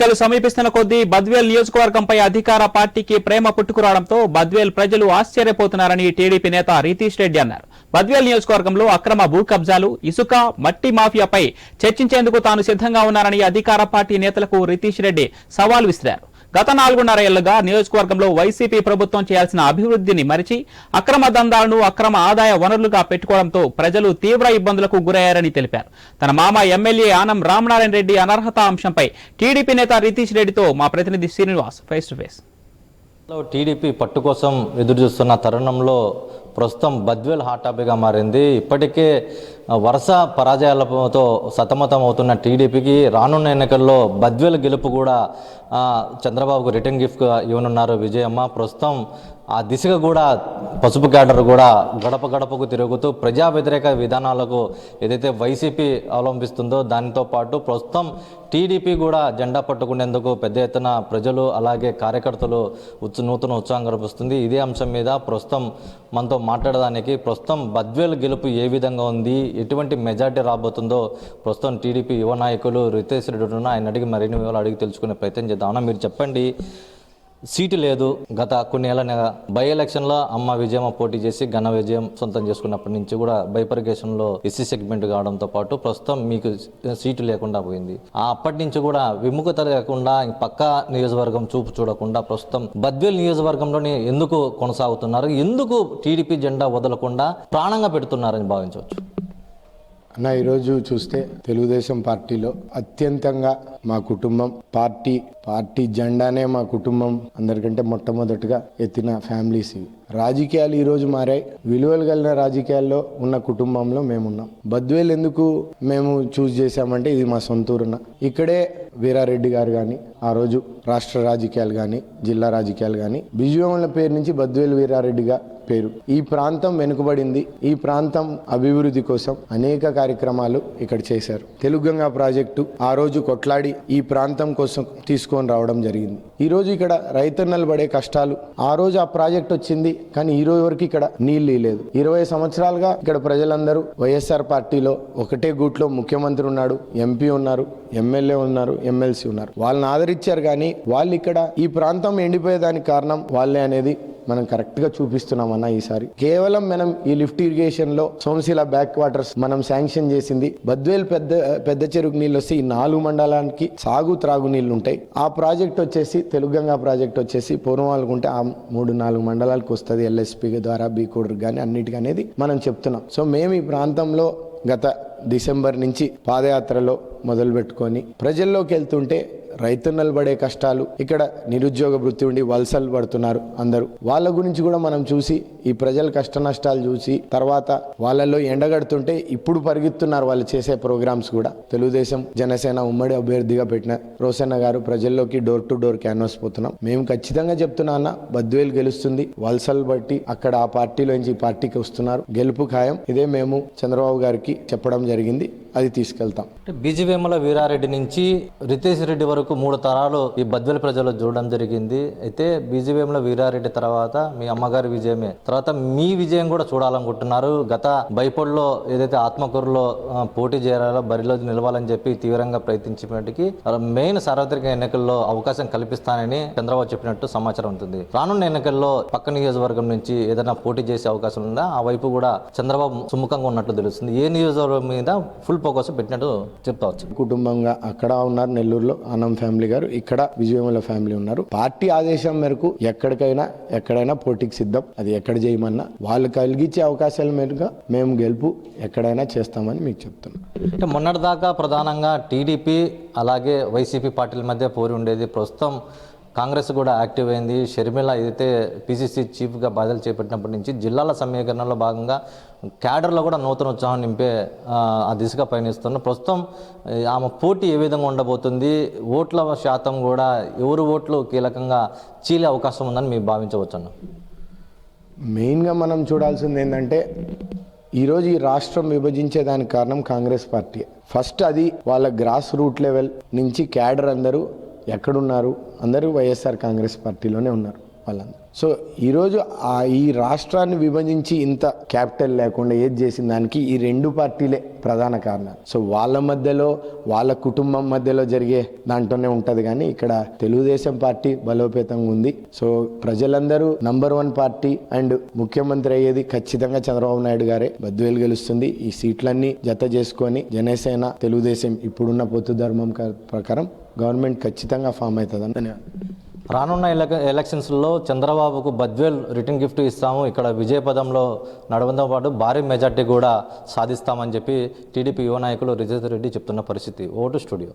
ఎన్నికలు సమీపిస్తున్న కొద్దీ బద్వేల్ నియోజకవర్గంపై అధికార పార్టీకి ప్రేమ పుట్టుకురావడంతో బద్వేల్ ప్రజలు ఆశ్చర్యపోతున్నారని టీడీపీ నేత రితీష్ రెడ్డి అన్నారు. బద్వేల్ నియోజకవర్గంలో అక్రమ భూ కబ్జాలు ఇసుక మట్టి మాఫియాపై చర్చించేందుకు తాను సిద్ధంగా ఉన్నారని అధికార పార్టీ నేతలకు రితీష్ రెడ్డి సవాల్ విసిరారు. గత నాలుగున్నర ఏళ్ళుగా నియోజకవర్గంలో వైసీపీ ప్రభుత్వం చేయాల్సిన అభివృద్ధిని మరిచి అక్రమ దందాలను అక్రమ ఆదాయ వనరులుగా పెట్టుకోవడంతో ప్రజలు తీవ్ర ఇబ్బందులకు గురయ్యారని తెలిపారు. తన మామ ఎమ్మెల్యే ఆనం రామనారాయణ రెడ్డి అనర్హత అంశంపై టీడీపీ నేత రితీష్ రెడ్డితో మా ప్రతినిధి Srinivas face to face. TDP పట్టు కోసం ఎదురు చూస్తున్న తరుణంలో ప్రస్తుతం బద్వేల్ హాట్ టాపిక్గా మారింది. ఇప్పటికే వరుస పరాజయాలతో సతమతం అవుతున్న టీడీపీకి రానున్న ఎన్నికల్లో బద్వేల్ గెలుపు కూడా చంద్రబాబుకు రిటర్న్ గిఫ్ట్గా ఇవ్వనున్నారు విజయమ్మ. ప్రస్తుతం ఆ దిశగా కూడా పసుపు క్యాడర్ కూడా గడప గడపకు తిరుగుతూ ప్రజా వ్యతిరేక విధానాలకు ఏదైతే వైసీపీ అవలంబిస్తుందో దానితో పాటు ప్రస్తుతం టీడీపీ కూడా జెండా పట్టుకునేందుకు పెద్ద ఎత్తున ప్రజలు అలాగే కార్యకర్తలు ఉత్స నూతన ఉత్సాహం కనిపిస్తుంది ఇదే అంశం మీద ప్రస్తుతం మనతో మాట్లాడడానికి ప్రస్తుతం బద్వేల్ గెలుపు ఏ విధంగా ఉంది ఎటువంటి మెజార్టీ రాబోతుందో ప్రస్తుతం టీడీపీ యువ నాయకులు రితేష్ రెడ్డి ఆయన అడిగి మరిన్ని వివరాలు అడిగి తెలుసుకునే ప్రయత్నం చేద్దాం. మీరు చెప్పండి. సీటు లేదు. గత కొన్ని ఏళ్ళనగా బై ఎలక్షన్లో అమ్మ విజయమ్మ పోటీ చేసి ఘన విజయం సొంతం చేసుకున్నప్పటి నుంచి కూడా బైపర్గేషన్లో ఎస్సీ సెగ్మెంట్ కావడంతో పాటు ప్రస్తుతం మీకు సీటు లేకుండా పోయింది. ఆ అప్పటి నుంచి కూడా విముఖత లేకుండా పక్క నియోజకవర్గం చూపు చూడకుండా ప్రస్తుతం బద్వేల్ నియోజకవర్గంలోని ఎందుకు కొనసాగుతున్నారు? ఎందుకు టీడీపీ జెండా వదలకుండా ప్రాణంగా పెడుతున్నారని భావించవచ్చు? అన్న ఈరోజు చూస్తే తెలుగుదేశం పార్టీలో అత్యంతంగా మా కుటుంబం పార్టీ పార్టీ జెండానే మా కుటుంబం అందరికంటే మొట్టమొదటిగా ఎత్తిన ఫ్యామిలీస్ ఇవి. రాజకీయాలు ఈరోజు మారాయి. విలువలు కలిగిన రాజకీయాల్లో ఉన్న కుటుంబంలో మేమున్నాం. బద్వేలు ఎందుకు మేము చూస్ చేశామంటే ఇది మా సొంతూరున. ఇక్కడే వీరారెడ్డి గారు కానీ ఆ రోజు రాష్ట్ర రాజకీయాలు కానీ జిల్లా రాజకీయాలు కానీ బిజువముల పేరు నుంచి బద్వేలు వీరారెడ్డిగా పేరు. ఈ ప్రాంతం వెనుకబడింది. ఈ ప్రాంతం అభివృద్ధి కోసం అనేక కార్యక్రమాలు ఇక్కడ చేశారు. తెలుగంగా ప్రాజెక్టు ఆ రోజు కొట్లాడి ఈ ప్రాంతం కోసం తీసుకొని రావడం జరిగింది. ఈరోజు ఇక్కడ రైతన్నలు పడే కష్టాలు. ఆ రోజు ఆ ప్రాజెక్ట్ వచ్చింది కానీ ఈ రోజు వరకు ఇక్కడ నీళ్ళు లేదు ఇరవై సంవత్సరాలుగా ఇక్కడ ప్రజలందరూ వైఎస్ఆర్ పార్టీలో ఒకటే గూట్లో ముఖ్యమంత్రి ఉన్నాడు ఎంపీ ఉన్నారు ఎమ్మెల్యే ఉన్నారు ఎమ్మెల్సీ ఉన్నారు. వాళ్ళని ఆదరించారు కానీ వాళ్ళు ఇక్కడ ఈ ప్రాంతం ఎండిపోయేదానికి కారణం వాళ్ళే అనేది మనం కరెక్ట్గా చూపిస్తున్నామన్న ఈసారి. కేవలం మనం ఈ లిఫ్ట్ ఇరిగేషన్లో సోమశిల బ్యాక్ వాటర్స్ మనం శాంక్షన్ చేసింది. బద్వేల్ పెద్ద పెద్ద చెరుకు నీళ్ళు వస్తే ఈ నాలుగు మండలానికి సాగు త్రాగు నీళ్ళు ఉంటాయి. ఆ ప్రాజెక్ట్ వచ్చేసి తెలుగంగా ప్రాజెక్ట్ వచ్చేసి పూర్వం వాళ్ళకుంటే ఆ మూడు నాలుగు మండలాలకు వస్తుంది. ఎల్ఎస్పి ద్వారా బీకోడర్ కానీ అన్నిటికీ అనేది మనం చెప్తున్నాం. సో మేము ఈ ప్రాంతంలో గత డిసెంబర్ నుంచి పాదయాత్రలో మొదలు పెట్టుకొని ప్రజల్లోకి వెళ్తుంటే రైతన్నలు పడే కష్టాలు ఇక్కడ నిరుద్యోగ వృత్తి ఉండి వలసలు పడుతున్నారు అందరూ. వాళ్ళ గురించి కూడా మనం చూసి ఈ ప్రజల కష్ట నష్టాలు చూసి తర్వాత వాళ్ళలో ఎండగడుతుంటే ఇప్పుడు పరిగెత్తున్నారు వాళ్ళు చేసే ప్రోగ్రామ్స్ కూడా. తెలుగుదేశం జనసేన ఉమ్మడి అభ్యర్థిగా పెట్టిన రోసన్న గారు ప్రజల్లోకి డోర్ టు డోర్ క్యాన్వాస్ పోతున్నాం. మేము ఖచ్చితంగా చెప్తున్నా అన్న బద్వేలు గెలుస్తుంది వలసలు బట్టి అక్కడ ఆ పార్టీలోంచి ఈ పార్టీకి వస్తున్నారు. గెలుపు ఖాయం ఇదే మేము చంద్రబాబు గారికి చెప్పడం జరిగింది అది తీసుకెళ్తాం. అంటే వీరారెడ్డి నుంచి రితేష్ రెడ్డి వరకు మూడు తరాలు ఈ బద్వెల ప్రజలు చూడడం జరిగింది. అయితే బీజేపీలో వీరారెడ్డి తర్వాత మీ అమ్మగారి విజయమే. తర్వాత మీ విజయం కూడా చూడాలనుకుంటున్నారు. గత బైపోడ్లో ఏదైతే ఆత్మకూరులో పోటీ చేయాలో బరిలో నిలవాలని చెప్పి తీవ్రంగా ప్రయత్నించినప్పటికీ మెయిన్ సార్వత్రిక ఎన్నికల్లో అవకాశం కల్పిస్తానని చంద్రబాబు చెప్పినట్టు సమాచారం ఉంటుంది. రానున్న ఎన్నికల్లో పక్క నియోజకవర్గం నుంచి ఏదైనా పోటీ చేసే అవకాశం ఉందా? ఆ వైపు కూడా చంద్రబాబు సుముఖంగా ఉన్నట్లు తెలుస్తుంది. ఏ నియోజకవర్గం మీద ఫుల్ ఫోకస్ పెట్టినట్టు చెప్తావచ్చు కుటుంబంగా అక్కడ ఉన్నారు నెల్లూరులో ఆనం ఫ్యామిలీ గారు ఇక్కడ విజయమల ఫ్యామిలీ ఉన్నారు. పార్టీ ఆదేశం మేరకు ఎక్కడికైనా ఎక్కడైనా పోటీకి సిద్ధం. అది ఎక్కడ చేయమన్నా వాళ్ళు కలిగించే అవకాశాల మేరకు మేము గెలుపు ఎక్కడైనా చేస్తామని మీకు చెప్తున్నాం. అంటే మొన్నటిదాకా ప్రధానంగా టీడీపీ అలాగే వైసీపీ పార్టీల మధ్య పోరి ఉండేది. ప్రస్తుతం కాంగ్రెస్ కూడా యాక్టివ్ అయింది. షర్మిల ఏదైతే పీసీసీ చీఫ్గా బాధ్యతలు చేపట్టినప్పటి నుంచి జిల్లాల సమీకరణలో భాగంగా క్యాడర్లో కూడా నూతన ఉత్సాహం నింపే ఆ, దిశగా పయనిస్తున్న ప్రస్తుతం ఆమె పోటీ ఏ విధంగా ఉండబోతుంది ఓట్ల శాతం కూడా ఎవరు ఓట్లు కీలకంగా చీలే అవకాశం ఉందని మీరు భావించవచ్చు మెయిన్గా మనం చూడాల్సింది ఏంటంటే ఈరోజు ఈ రాష్ట్రం విభజించేదానికి కారణం కాంగ్రెస్ పార్టీ. ఫస్ట్ అది వాళ్ళ గ్రాస్ రూట్ లెవెల్ నుంచి క్యాడర్ అందరూ ఎక్కడున్నారు? అందరూ వైఎస్ఆర్ కాంగ్రెస్ పార్టీలోనే ఉన్నారు వాళ్ళందరూ సో ఈరోజు ఆ ఈ రాష్ట్రాన్ని విభజించి ఇంత క్యాపిటల్ లేకుండా ఏది చేసిన దానికి ఈ రెండు పార్టీలే ప్రధాన కారణం సో వాళ్ళ మధ్యలో వాళ్ళ కుటుంబం మధ్యలో జరిగే దాంట్లోనే ఉంటుంది కానీ ఇక్కడ తెలుగుదేశం పార్టీ బలోపేతంగా ఉంది. సో ప్రజలందరూ నంబర్ వన్ పార్టీ అండ్ ముఖ్యమంత్రి అయ్యేది ఖచ్చితంగా చంద్రబాబు నాయుడు గారే. బద్వేలు గెలుస్తుంది. ఈ సీట్లన్నీ జత చేసుకొని జనసేన తెలుగుదేశం ఇప్పుడున్న పొత్తు ధర్మం క- ప్రకారం గవర్నమెంట్ ఖచ్చితంగా ఫామ్ అవుతుందని ధన్యవాదాలు. రానున్న ఎలక్షన్స్లో చంద్రబాబుకు బద్వేల్ రిటర్న్ గిఫ్ట్ ఇస్తాము. ఇక్కడ విజయపదంలో నడవడంతో పాటు భారీ మెజార్టీ కూడా సాధిస్తామని చెప్పి టీడీపీ యువ నాయకులు రిజిత్ రెడ్డి చెప్తున్న పరిస్థితి. Vote studio.